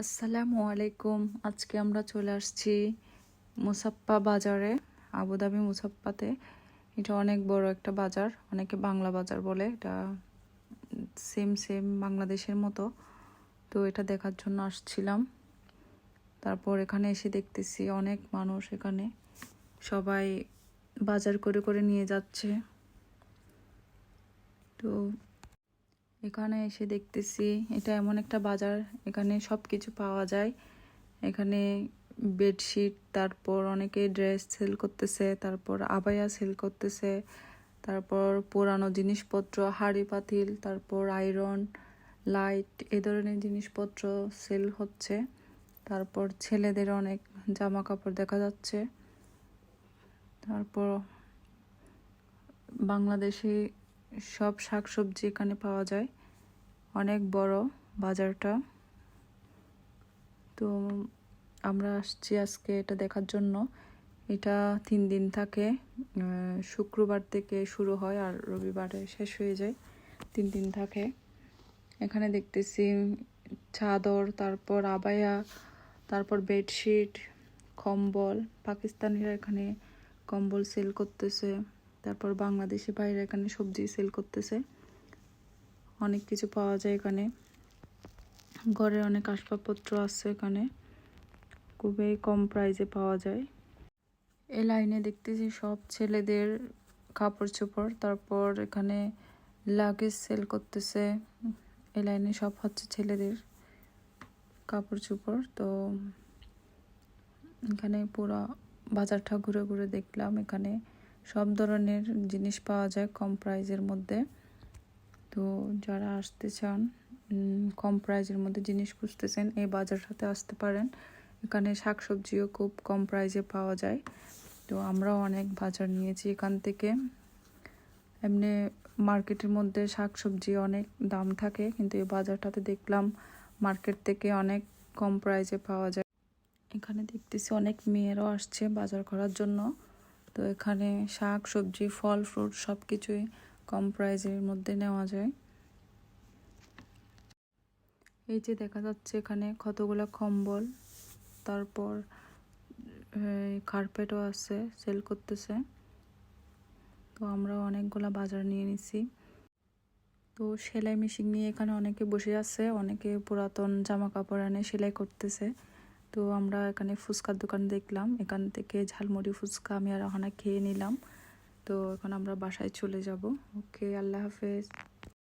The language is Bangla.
আসসালামু আলাইকুম। আজকে আমরা চলে আসছি মুসাপ্পা বাজারে, আবুধাবি মুসাপ্পাতে। এটা অনেক বড় একটা বাজার, অনেকে বাংলা বাজার বলে। এটা সেম সেম বাংলাদেশের মতো। তো এটা দেখার জন্য আসছিলাম। তারপর এখানে এসে দেখতেছি অনেক মানুষ এখানে। সবাই বাজার করে করে নিয়ে যাচ্ছে। তো এখানে এসে দেখতেছি, এটা এমন একটা বাজার, এখানে সব কিছু পাওয়া যায়। এখানে বেডশিট, তারপর অনেকে ড্রেস সেল করতেছে, তারপর আবায়া সেল করতেছে, তারপর পুরানো জিনিসপত্র, হাঁড়ি পাতিল, তারপর আয়রন, লাইট, এ ধরনের জিনিসপত্র সেল হচ্ছে। তারপর ছেলেদের অনেক জামা কাপড় দেখা যাচ্ছে। তারপর বাংলাদেশি সব শাকসবজি এখানে পাওয়া যায়। অনেক বড় বাজারটা। তো আমরা আসছি আজকে এটা দেখার জন্য। এটা তিন দিন থাকে শুক্রবার থেকে শুরু হয় আর রবিবারে শেষ হয়ে যায়। তিন দিন থাকে। এখানে দেখতেছি চাদর, তারপর আবায়া, তারপর বেডশিট, কম্বল। পাকিস্তানিরা এখানে কম্বল সেল করতেছে। তারপর বাংলাদেশি বাইরে এখানে সবজি সেল করতেছে। অনেক কিছু পাওয়া যায় এখানে। ঘরে অনেক আসবাবপত্র আছে এখানে। খুবই কম প্রাইসে পাওয়া যায়। এই লাইনে দেখতেছি সব ছেলেদের কাপড় চোপড় তারপর এখানে লাগেজ সেল করতেছে। এই লাইনে সব হচ্ছে ছেলেদের কাপড় চোপড় তো এখানে পুরো বাজারটা ঘুরে ঘুরে দেখলাম। এখানে সব ধরনের জিনিস পাওয়া যায় কম প্রাইজের মধ্যে। তো যারা আসতে চান কম প্রাইজের মধ্যে জিনিস খুঁজতেছেন, এই বাজারটাতে আসতে পারেন। এখানে শাকসবজিও খুব কম প্রাইজে পাওয়া যায়। তো আমরাও অনেক বাজার নিয়েছি এখান থেকে। এমনি মার্কেটের মধ্যে শাকসবজি অনেক দাম থাকে, কিন্তু এই বাজারটাতে দেখলাম মার্কেট থেকে অনেক কম প্রাইজে পাওয়া যায়। এখানে দেখতেছি অনেক মেয়েরাও আসছে বাজার করার জন্য। তো এখানে শাক সবজি ফল ফ্রুট সব কিছুই কম প্রাইজের মধ্যে নেওয়া যায়। এই যে দেখা যাচ্ছে এখানে কতগুলো কম্বল, তারপর কার্পেটও আছে সেল করতেছে। তো আমরা অনেকগুলা বাজার নিয়ে নিছি। তো সেলাই মেশিন নিয়ে এখানে অনেকে বসে আছে, অনেকে পুরাতন জামা কাপড় এনে সেলাই করতেছে। তো আমরা এখানে ফুচকার দোকান দেখলাম, এখান থেকে ঝালমুড়ি ফুচকা আমি আর ওখানে খেয়ে নিলাম। তো এখন আমরা বাসায় চলে যাব। ওকে আল্লাহ হাফেজ।